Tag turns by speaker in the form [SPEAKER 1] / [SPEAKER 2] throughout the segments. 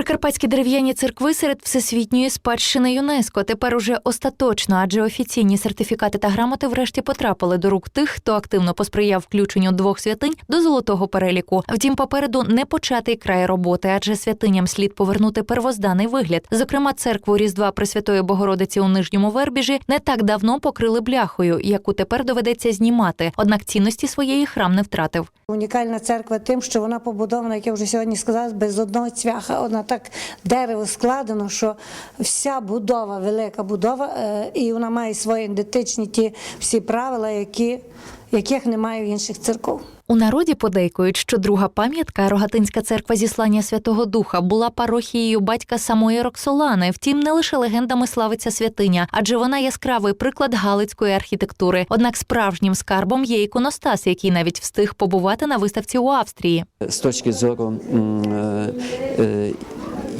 [SPEAKER 1] Прикарпатські дерев'яні церкви серед всесвітньої спадщини ЮНЕСКО тепер уже остаточно, адже офіційні сертифікати та грамоти врешті потрапили до рук тих, хто активно посприяв включенню двох святинь до золотого переліку. Втім, попереду не початий край роботи, адже святиням слід повернути первозданий вигляд. Зокрема, церкву Різдва Пресвятої Богородиці у нижньому вербіжі не так давно покрили бляхою, яку тепер доведеться знімати. Однак цінності своєї храм не втратив.
[SPEAKER 2] Унікальна церква тим, що вона побудована, як я вже сьогодні сказала, без одного цвяха. Вона так дерево складено, що вся будова, велика будова, е, і вона має свої ідентичні ті всі правила, які, яких немає в інших церков.
[SPEAKER 1] У народі подейкують, що друга пам'ятка Рогатинська церква зіслання Святого Духа була парохією батька самої Роксолани. Втім, не лише легендами славиться святиня, адже вона яскравий приклад галицької архітектури. Однак справжнім скарбом є іконостас, який навіть встиг побувати на виставці у Австрії.
[SPEAKER 3] з точки зору е, е,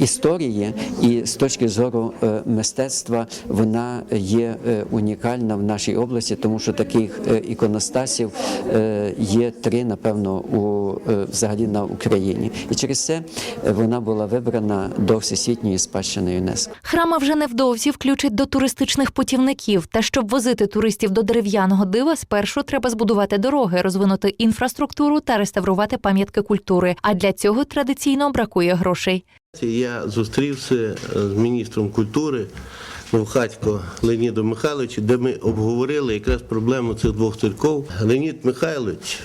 [SPEAKER 3] історії і з точки зору е, мистецтва вона є е, унікальна в нашій області, тому що таких е, іконостасів є три, напевно, у взагалі на Україні. І через це вона була вибрана до всесвітньої спадщини ЮНЕСКО.
[SPEAKER 1] Храма вже невдовзі включать до туристичних путівників. Та щоб возити туристів до дерев'яного дива, спершу треба збудувати дороги, розвинути інфраструктуру та реставрувати пам'ятки культури. А для цього традиційно бракує грошей.
[SPEAKER 4] Я зустрівся е, з міністром культури Новхатько Леонідом Михайловичем, де ми обговорили якраз проблему цих двох церков. Леонід Михайлович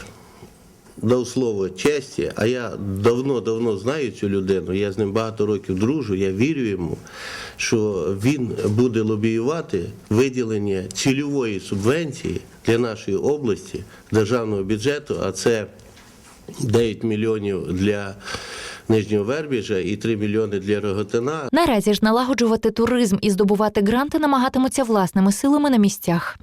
[SPEAKER 4] дав слово честі, а я давно-давно знаю цю людину, я з ним багато років дружу, я вірю йому, що він буде лобіювати виділення цільової субвенції для нашої області державного бюджету, а це 9 мільйонів для Нижнього Вербіжа і 3 мільйони для Роготина.
[SPEAKER 1] Наразі ж налагоджувати туризм і здобувати гранти намагатимуться власними силами на місцях.